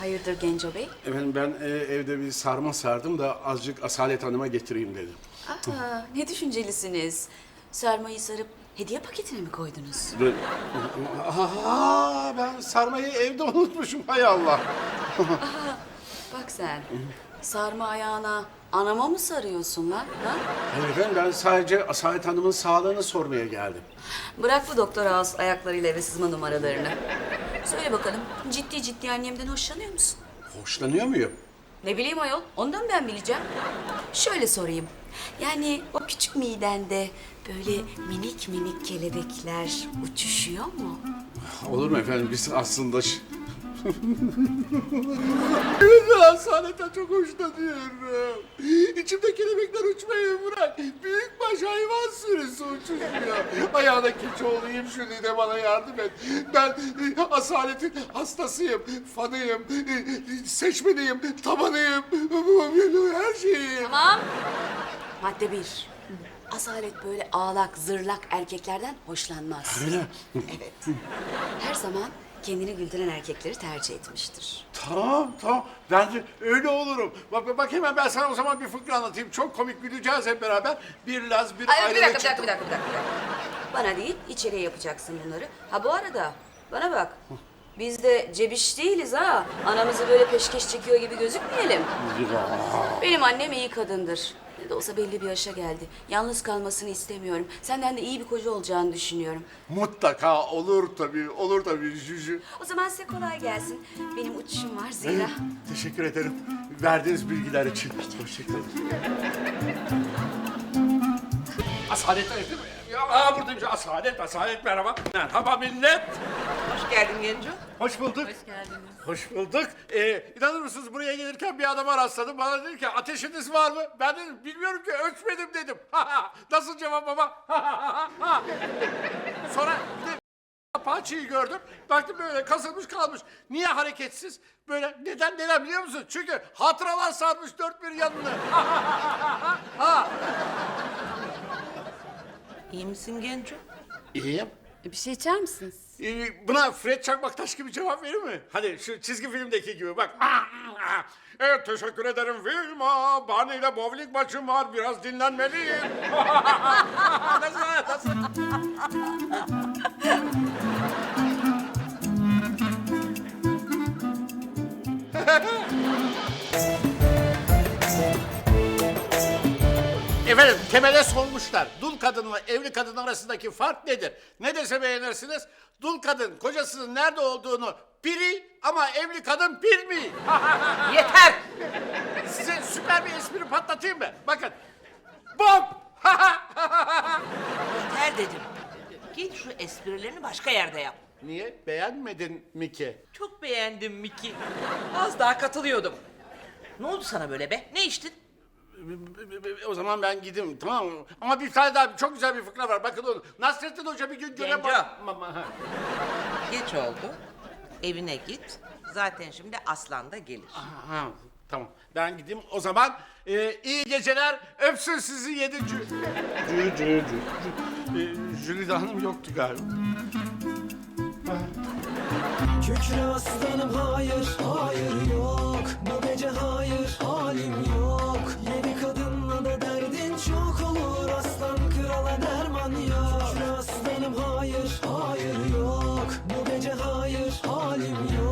Hayırdır Genco Bey? Efendim ben e, evde bir sarma sardım da azıcık Asalet Hanım'a getireyim dedim. Aa, ne düşüncelisiniz. Sarmayı sarıp hediye paketine mi koydunuz? Ve- Aa, ben sarmayı evde unutmuşum hay Allah. Bak sen, sarma ayağına anama mı sarıyorsun lan? Ha? Hayır efendim ben sadece Asalet Hanım'ın sağlığını sormaya geldim. Bırak bu doktor ağız ayaklarıyla eve sızma numaralarını. Söyle bakalım, ciddi ciddi annemden hoşlanıyor musun? Hoşlanıyor muyum? Ne bileyim ayol, ondan ben bileceğim. Şöyle sorayım. Yani o küçük midende böyle minik minik kelebekler uçuşuyor mu? Olur mu efendim biz aslında... ş- ben çok hoşlanıyorum. İçimde kelebekler uçmayı bırak. Büyükbaş hayvan sürüsü uçuşuyor. Ayağına keçi olayım şu de bana yardım et. Ben e, Asalet'in hastasıyım, fanıyım, e, seçmeniyim, tabanıyım, her şeyim. Tamam. Madde bir. Asalet böyle ağlak, zırlak erkeklerden hoşlanmaz. Öyle. Evet. Her zaman kendini güldüren erkekleri tercih etmiştir. Tamam tamam ben de öyle olurum. Bak, bak hemen ben sana o zaman bir fıkra anlatayım. Çok komik güleceğiz hep beraber. Bir Laz bir Ay, bir dakika, bir dakika, bir dakika, bir dakika. Bana değil, içeriye yapacaksın bunları. Ha bu arada, bana bak. Biz de cebiş değiliz ha. Anamızı böyle peşkeş çekiyor gibi gözükmeyelim. Benim annem iyi kadındır. Ne de olsa belli bir yaşa geldi. Yalnız kalmasını istemiyorum. Senden de iyi bir koca olacağını düşünüyorum. Mutlaka olur tabii, olur tabii Jüjü. O zaman size kolay gelsin. Benim uçuşum var zira. Teşekkür ederim verdiğiniz bilgiler için. Hoşçakalın. Asalet evde mi? Aa, buradayım. Asalet, Asalet merhaba. Merhaba millet. Hoş geldin Genco. Hoş bulduk. Hoş geldiniz. Hoş bulduk. Ee, inanır mısınız buraya gelirken bir adama rastladım. Bana dedi ki ateşiniz var mı? Ben dedim bilmiyorum ki ölçmedim dedim. Nasıl cevap ama? Sonra bir de Apache'yi gördüm. Baktım böyle kasılmış kalmış. Niye hareketsiz? Böyle neden neden biliyor musun? Çünkü hatıralar sarmış dört bir yanını. İyi misin Genco? İyiyim. Bir şey içer misiniz? Ee, buna Fred Çakmaktaş gibi cevap verir mi? Hadi şu çizgi filmdeki gibi bak. Evet teşekkür ederim Vilma. Barney ile bowling maçım var. Biraz dinlenmeliyim. nasıl? Nasıl? Efendim temele sormuşlar. Dul kadınla evli kadın arasındaki fark nedir? Ne dese beğenirsiniz? Dul kadın kocasının nerede olduğunu biri ama evli kadın bilmiyor. Yeter! Size süper bir espri patlatayım mı? Bakın. Bom! Yeter dedim. Git şu esprilerini başka yerde yap. Niye? Beğenmedin mi ki? Çok beğendim Miki. Az daha katılıyordum. Ne oldu sana böyle be? Ne içtin? O zaman ben gideyim tamam mı? Ama bir tane daha çok güzel bir fıkra var. Bakın onu. Nasrettin Hoca bir gün göre... Genco. Geç oldu. Evine git. Zaten şimdi aslan da gelir. Ha, tamam. Ben gideyim. O zaman e, iyi geceler. Öpsün sizi yedi cü... cü, cü, cü. E, Jülide Hanım yoktu galiba. Kükre aslanım hayır, hayır yok. Bu gece hayır, halim yok. yok. Bu gece hayır halim yok.